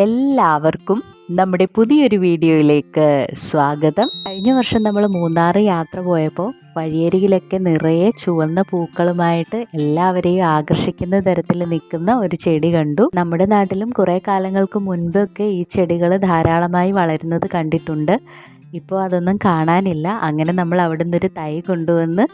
എല്ലാവർക്കും നമ്മുടെ പുതിയൊരു വീഡിയോയിലേക്ക് സ്വാഗതം. കഴിഞ്ഞ വർഷം നമ്മൾ മൂന്നാർ യാത്ര പോയപ്പോൾ വഴിയരികിലൊക്കെ നിറയെ ചുവന്ന പൂക്കളുമായിട്ട് എല്ലാവരെയും ആകർഷിക്കുന്ന തരത്തിൽ നിൽക്കുന്ന ഒരു ചെടി കണ്ടു. നമ്മുടെ നാട്ടിലും കുറേ കാലങ്ങൾക്ക് മുൻപൊക്കെ ഈ ചെടികൾ ധാരാളമായി വളരുന്നത് കണ്ടിട്ടുണ്ട്. ഇപ്പോൾ അതൊന്നും കാണാനില്ല. അങ്ങനെ നമ്മൾ അവിടെ നിന്നൊരു തൈ കൊണ്ടുവന്ന്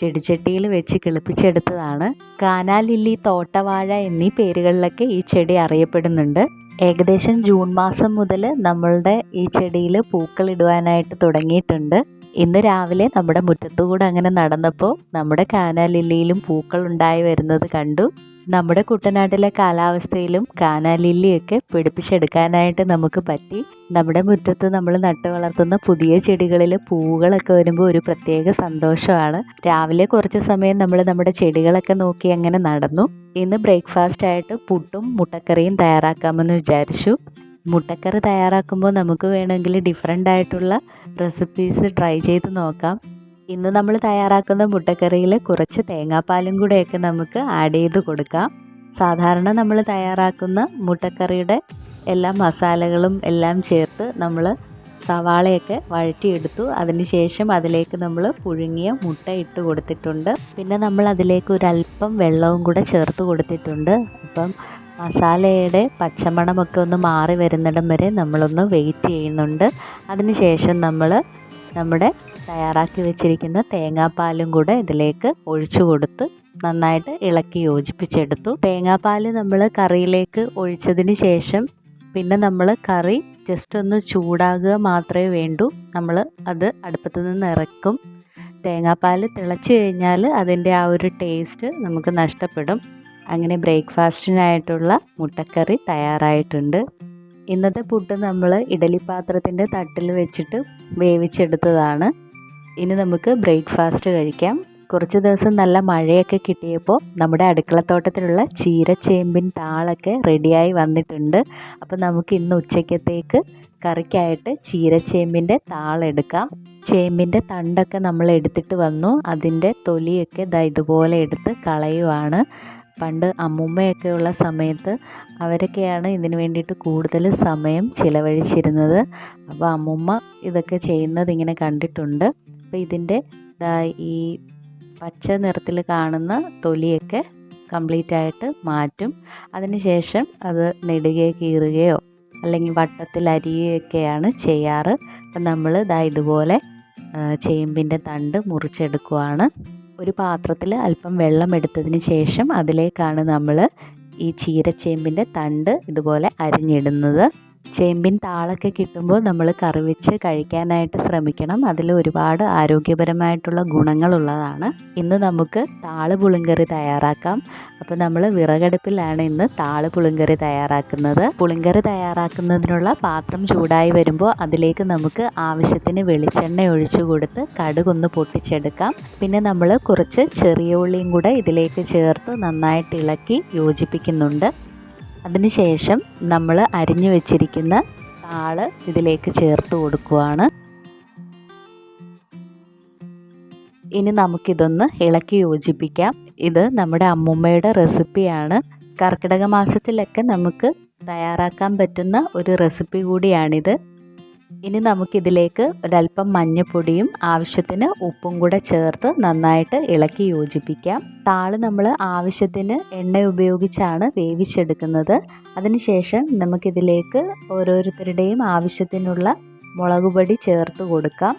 ചെടിച്ചട്ടിയിൽ വെച്ച് കിളിപ്പിച്ചെടുത്തതാണ്. കാനാലില്ലി തോട്ടവാഴ എന്നീ പേരുകളിലൊക്കെ ഈ ചെടി അറിയപ്പെടുന്നുണ്ട്. ഏകദേശം ജൂൺ മാസം മുതൽ നമ്മളുടെ ഈ ചെടിയിൽ പൂക്കളിടുവാനായിട്ട് തുടങ്ങിയിട്ടുണ്ട്. ഇന്ന് രാവിലെ നമ്മുടെ മുറ്റത്തുകൂടെ അങ്ങനെ നടന്നപ്പോൾ നമ്മുടെ കാനാലില്ലിയിലും പൂക്കൾ ഉണ്ടായി വരുന്നത് കണ്ടു. നമ്മുടെ കുട്ടനാട്ടിലെ കാലാവസ്ഥയിലും കാനാലില്ലിയൊക്കെ പിടിപ്പിച്ചെടുക്കാനായിട്ട് നമുക്ക് പറ്റി. നമ്മുടെ മുറ്റത്ത് നമ്മൾ നട്ടു വളർത്തുന്ന പുതിയ ചെടികളിൽ പൂവുകളൊക്കെ വരുമ്പോൾ ഒരു പ്രത്യേക സന്തോഷമാണ്. രാവിലെ കുറച്ച് സമയം നമ്മൾ നമ്മുടെ ചെടികളൊക്കെ നോക്കി അങ്ങനെ നടന്നു. ഇന്ന് ബ്രേക്ക്ഫാസ്റ്റ് ആയിട്ട് പുട്ടും മുട്ടക്കറിയും തയ്യാറാക്കാമെന്ന് വിചാരിച്ചു. മുട്ടക്കറി തയ്യാറാക്കുമ്പോൾ നമുക്ക് വേണമെങ്കിൽ ഡിഫറെന്റ് ആയിട്ടുള്ള റെസിപ്പീസ് ട്രൈ ചെയ്ത് നോക്കാം. ഇന്ന് നമ്മൾ തയ്യാറാക്കുന്ന മുട്ടക്കറിയിൽ കുറച്ച് തേങ്ങാപ്പാലും കൂടെയൊക്കെ നമുക്ക് ആഡ് ചെയ്ത് കൊടുക്കാം. സാധാരണ നമ്മൾ തയ്യാറാക്കുന്ന മുട്ടക്കറിയുടെ എല്ലാ മസാലകളും എല്ലാം ചേർത്ത് നമ്മൾ സവാളയൊക്കെ വഴറ്റിയെടുത്തു. അതിനുശേഷം അതിലേക്ക് നമ്മൾ പുഴുങ്ങിയ മുട്ട ഇട്ട് കൊടുത്തിട്ടുണ്ട്. പിന്നെ നമ്മൾ അതിലേക്ക് ഒരല്പം വെള്ളവും കൂടെ ചേർത്ത് കൊടുത്തിട്ടുണ്ട്. അപ്പം മസാലയുടെ പച്ചമണമൊക്കെ ഒന്ന് മാറി വരുന്നിടം വരെ നമ്മളൊന്ന് വെയിറ്റ് ചെയ്യുന്നുണ്ട്. അതിനുശേഷം നമ്മൾ നമ്മുടെ തയ്യാറാക്കി വെച്ചിരിക്കുന്ന തേങ്ങാപ്പാലും കൂടെ ഇതിലേക്ക് ഒഴിച്ചു കൊടുത്ത് നന്നായിട്ട് ഇളക്കി യോജിപ്പിച്ചെടുത്തു. തേങ്ങാപ്പാൽ നമ്മൾ കറിയിലേക്ക് ഒഴിച്ചതിന് ശേഷം പിന്നെ നമ്മൾ കറി ജസ്റ്റ് ഒന്ന് ചൂടാകുക മാത്രമേ വേണ്ടൂ. നമ്മൾ അത് അടുപ്പത്ത് നിന്ന് ഇറക്കും. തേങ്ങാപ്പാൽ തിളച്ച് കഴിഞ്ഞാൽ അതിന്റെ ആ ഒരു ടേസ്റ്റ് നമുക്ക് നഷ്ടപ്പെടും. അങ്ങനെ ബ്രേക്ക്ഫാസ്റ്റിനായിട്ടുള്ള മുട്ടക്കറി തയ്യാറായിട്ടുണ്ട്. ഇന്നത്തെ പുട്ട് നമ്മൾ ഇഡലി പാത്രത്തിന്റെ തട്ടിൽ വെച്ചിട്ട് വേവിച്ചെടുത്തതാണ്. ഇനി നമുക്ക് ബ്രേക്ക്ഫാസ്റ്റ് കഴിക്കാം. കുറച്ച് ദിവസം നല്ല മഴയൊക്കെ കിട്ടിയപ്പോൾ നമ്മുടെ അടുക്കളത്തോട്ടത്തിലുള്ള ചീരച്ചേമ്പിൻ താളൊക്കെ റെഡിയായി വന്നിട്ടുണ്ട്. അപ്പോൾ നമുക്ക് ഇന്ന് ഉച്ചയ്ക്കത്തേക്ക് കറിക്കായിട്ട് ചീരച്ചേമ്പിന്റെ താളെടുക്കാം ചേമ്പിന്റെ തണ്ടൊക്കെ നമ്മൾ എടുത്തിട്ട് വന്നു. അതിന്റെ തൊലിയൊക്കെ ദാ ഇതുപോലെ എടുത്ത് കളയുവാണ്. പണ്ട് അമ്മുമ്മയൊക്കെ ഉള്ള സമയത്ത് അവരൊക്കെയാണ് ഇതിന് വേണ്ടിയിട്ട് കൂടുതൽ സമയം ചിലവഴിച്ചിരുന്നത്. അപ്പോൾ അമ്മുമ്മ ഇതൊക്കെ ചെയ്യുന്നത് ഇങ്ങനെ കണ്ടിട്ടുണ്ട്. അപ്പോൾ ഇതിന്റെ ഈ പച്ച നിറത്തിൽ കാണുന്ന തൊലിയൊക്കെ കംപ്ലീറ്റ് ആയിട്ട് മാറ്റും. അതിനുശേഷം അത് നെടുകയോ കീറുകയോ അല്ലെങ്കിൽ വട്ടത്തിൽ അരിയുകയൊക്കെയാണ് ചെയ്യാറ്. അപ്പം നമ്മൾ ഇതാ ഇതുപോലെ ചേമ്പിന്റെ തണ്ട് മുറിച്ചെടുക്കുവാണ്. ഒരു പാത്രത്തിൽ അല്പം വെള്ളം എടുത്തതിന് ശേഷം അതിലേക്കാണ് നമ്മൾ ഈ ചീരച്ചേമ്പിന്റെ തണ്ട് ഇതുപോലെ അരിഞ്ഞിടുന്നത്. ചേമ്പിൻ താളൊക്കെ കിട്ടുമ്പോൾ നമ്മൾ കറി വെച്ച് കഴിക്കാനായിട്ട് ശ്രമിക്കണം. അതിൽ ഒരുപാട് ആരോഗ്യപരമായിട്ടുള്ള ഗുണങ്ങളുള്ളതാണ്. ഇന്ന് നമുക്ക് താൾ പുളിങ്കറി തയ്യാറാക്കാം. അപ്പോൾ നമ്മൾ വിറകടുപ്പിലാണ് ഇന്ന് താൾ പുളിങ്കറി തയ്യാറാക്കുന്നത്. പുളിങ്കറി തയ്യാറാക്കുന്നതിനുള്ള പാത്രം ചൂടായി വരുമ്പോൾ അതിലേക്ക് നമുക്ക് ആവശ്യത്തിന് വെളിച്ചെണ്ണ ഒഴിച്ചു കൊടുത്ത് കടുകൊന്ന് പൊട്ടിച്ചെടുക്കാം. പിന്നെ നമ്മൾ കുറച്ച് ചെറിയ ഉള്ളിയും കൂടെ ഇതിലേക്ക് ചേർത്ത് നന്നായിട്ട് ഇളക്കി യോജിപ്പിക്കുന്നുണ്ട്. അതിനുശേഷം നമ്മൾ അരിഞ്ഞു വെച്ചിരിക്കുന്ന താൾ ഇതിലേക്ക് ചേർത്ത് കൊടുക്കുവാണ്. ഇനി നമുക്കിതൊന്ന് ഇളക്കി യോജിപ്പിക്കാം. ഇത് നമ്മുടെ അമ്മുമ്മയുടെ റെസിപ്പിയാണ്. കർക്കിടക മാസത്തിലൊക്കെ നമുക്ക് തയ്യാറാക്കാൻ പറ്റുന്ന ഒരു റെസിപ്പി കൂടിയാണിത്. ഇനി നമുക്കിതിലേക്ക് ഒരല്പം മഞ്ഞൾപ്പൊടിയും ആവശ്യത്തിന് ഉപ്പും കൂടെ ചേർത്ത് നന്നായിട്ട് ഇളക്കി യോജിപ്പിക്കാം. താൾ നമ്മൾ ആവശ്യത്തിന് എണ്ണ ഉപയോഗിച്ചാണ് വേവിച്ചെടുക്കുന്നത്. അതിനുശേഷം നമുക്കിതിലേക്ക് ഓരോരുത്തരുടെയും ആവശ്യത്തിനുള്ള മുളക് പൊടി ചേർത്ത് കൊടുക്കാം.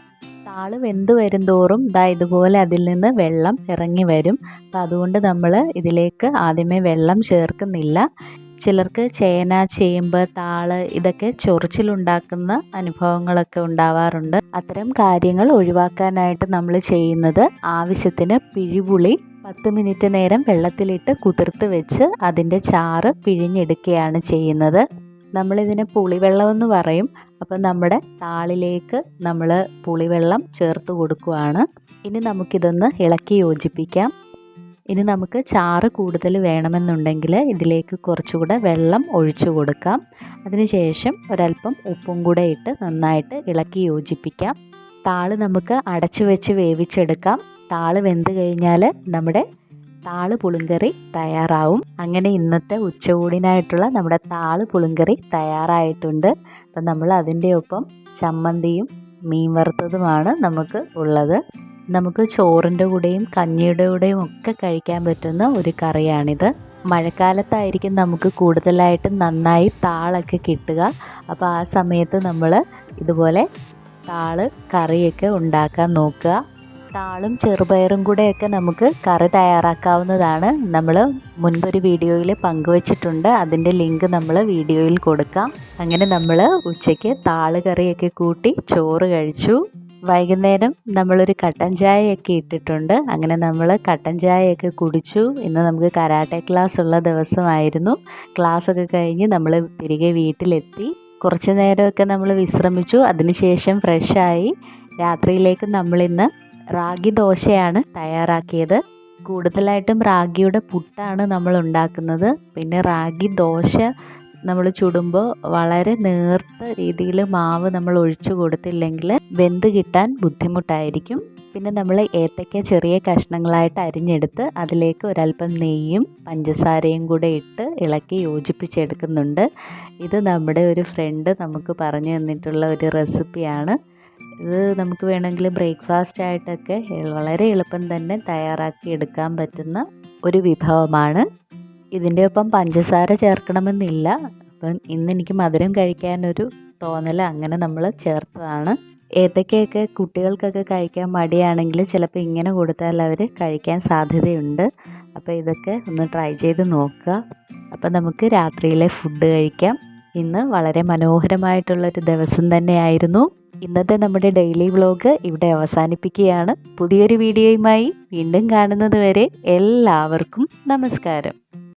താൾ വെന്ത് വരുംതോറും ദാ ഇതുപോലെ അതിൽ നിന്ന് വെള്ളം ഇറങ്ങി വരും. അപ്പം അതുകൊണ്ട് നമ്മൾ ഇതിലേക്ക് ആദ്യമേ വെള്ളം ചേർക്കുന്നില്ല. ചിലർക്ക് ചേന ചേമ്പ് താൾ ഇതൊക്കെ ചൊറിച്ചിലുണ്ടാക്കുന്ന അനുഭവങ്ങളൊക്കെ ഉണ്ടാവാറുണ്ട്. അത്തരം കാര്യങ്ങൾ ഒഴിവാക്കാനായിട്ട് നമ്മൾ ചെയ്യുന്നത് ആവശ്യത്തിന് പിഴിപുളി പത്ത് മിനിറ്റ് നേരം വെള്ളത്തിലിട്ട് കുതിർത്ത് വെച്ച് അതിന്റെ ചാറ് പിഴിഞ്ഞെടുക്കുകയാണ് ചെയ്യുന്നത്. നമ്മളിതിനെ പുളിവെള്ളം എന്ന് പറയും. അപ്പം നമ്മുടെ താളിലേക്ക് നമ്മൾ പുളിവെള്ളം ചേർത്ത് കൊടുക്കുകയാണ് ഇനി നമുക്കിതൊന്ന് ഇളക്കി യോജിപ്പിക്കാം. ഇനി നമുക്ക് ചാറ് കൂടുതൽ വേണമെന്നുണ്ടെങ്കിൽ ഇതിലേക്ക് കുറച്ചുകൂടെ വെള്ളം ഒഴിച്ചു കൊടുക്കാം. അതിനുശേഷം ഒരല്പം ഉപ്പും കൂടെ ഇട്ട് നന്നായിട്ട് ഇളക്കി യോജിപ്പിക്കാം. താൾ നമുക്ക് അടച്ചു വെച്ച് വേവിച്ചെടുക്കാം. താൾ വെന്ത് കഴിഞ്ഞാൽ നമ്മുടെ താൾ പുളിങ്കറി തയ്യാറാവും. അങ്ങനെ ഇന്നത്തെ ഉച്ചകൂടിനായിട്ടുള്ള നമ്മുടെ താൾ പുളിങ്കറി തയ്യാറായിട്ടുണ്ട്. അപ്പം നമ്മൾ അതിന്റെ ഒപ്പം ചമ്മന്തിയും മീൻ വറുത്തതുമാണ് നമുക്ക് ഉള്ളത്. നമുക്ക് ചോറിന്റെ കൂടെയും കഞ്ഞിയുടെ കൂടെയും ഒക്കെ കഴിക്കാൻ പറ്റുന്ന ഒരു കറിയാണിത്. മഴക്കാലത്തായിരിക്കും നമുക്ക് കൂടുതലായിട്ട് നന്നായി താളൊക്കെ കിട്ടുക. അപ്പോൾ ആ സമയത്ത് നമ്മൾ ഇതുപോലെ താൾ കറിയൊക്കെ ഉണ്ടാക്കാൻ നോക്കുക. താളും ചെറുപയറും കൂടെയൊക്കെ നമുക്ക് കറി തയ്യാറാക്കാവുന്നതാണ്. നമ്മൾ മുൻപൊരു വീഡിയോയിൽ പങ്കുവച്ചിട്ടുണ്ട്. അതിന്റെ ലിങ്ക് നമ്മൾ വീഡിയോയിൽ കൊടുക്കാം. അങ്ങനെ നമ്മൾ ഉച്ചയ്ക്ക് താൾ കറിയൊക്കെ കൂട്ടി ചോറ് കഴിച്ചു. വൈകുന്നേരം നമ്മളൊരു കട്ടൻ ചായയൊക്കെ ഇട്ടിട്ടുണ്ട്. അങ്ങനെ നമ്മൾ കട്ടൻ ചായയൊക്കെ കുടിച്ചു. ഇന്ന് നമുക്ക് കരാട്ടെ ക്ലാസ് ഉള്ള ദിവസമായിരുന്നു. ക്ലാസ്സൊക്കെ കഴിഞ്ഞ് നമ്മൾ തിരികെ വീട്ടിലെത്തി. കുറച്ച് നേരമൊക്കെ നമ്മൾ വിശ്രമിച്ചു. അതിനുശേഷം ഫ്രഷായി രാത്രിയിലേക്ക് നമ്മളിന്ന് റാഗി ദോശയാണ് തയ്യാറാക്കിയത്. കൂടുതലായിട്ടും റാഗിയുടെ പുട്ടാണ് നമ്മൾ ഉണ്ടാക്കുന്നത്. പിന്നെ റാഗി ദോശ നമ്മൾ ചുടുമ്പോൾ വളരെ നേർത്ത രീതിയിൽ മാവ് നമ്മൾ ഒഴിച്ചു കൊടുത്തില്ലെങ്കിൽ വെന്ത് കിട്ടാൻ ബുദ്ധിമുട്ടായിരിക്കും. പിന്നെ നമ്മൾ ഏത്തയ്ക്ക ചെറിയ കഷ്ണങ്ങളായിട്ട് അരിഞ്ഞെടുത്ത് അതിലേക്ക് ഒരല്പം നെയ്യും പഞ്ചസാരയും കൂടെ ഇട്ട് ഇളക്കി യോജിപ്പിച്ചെടുക്കുന്നുണ്ട്. ഇത് നമ്മുടെ ഒരു ഫ്രണ്ട് നമുക്ക് പറഞ്ഞു തന്നിട്ടുള്ള ഒരു റെസിപ്പിയാണ് ഇത് നമുക്ക് വേണമെങ്കിൽ ബ്രേക്ക്ഫാസ്റ്റ് ആയിട്ടൊക്കെ വളരെ എളുപ്പം തന്നെ തയ്യാറാക്കി എടുക്കാൻ പറ്റുന്ന ഒരു വിഭവമാണ്. ഇതിന്റെ ഒപ്പം പഞ്ചസാര ചേർക്കണമെന്നില്ല. അപ്പം ഇന്ന് എനിക്ക് മധുരം കഴിക്കാനൊരു തോന്നൽ അങ്ങനെ നമ്മൾ ചേർത്തതാണ്. ഏത്തക്കയൊക്കെ കുട്ടികൾക്കൊക്കെ കഴിക്കാൻ മടിയാണെങ്കിൽ ചിലപ്പോൾ ഇങ്ങനെ കൊടുത്താൽ അവർ കഴിക്കാൻ സാധ്യതയുണ്ട്. അപ്പോൾ ഇതൊക്കെ ഒന്ന് ട്രൈ ചെയ്ത് നോക്കുക. അപ്പോൾ നമുക്ക് രാത്രിയിലെ ഫുഡ് കഴിക്കാം. ഇന്ന് വളരെ മനോഹരമായിട്ടുള്ളൊരു ദിവസം തന്നെയായിരുന്നു. ഇന്നത്തെ നമ്മുടെ ഡെയിലി വ്ലോഗ് ഇവിടെ അവസാനിപ്പിക്കുകയാണ്. പുതിയൊരു വീഡിയോയുമായി വീണ്ടും കാണുന്നത് വരെ എല്ലാവർക്കും നമസ്കാരം.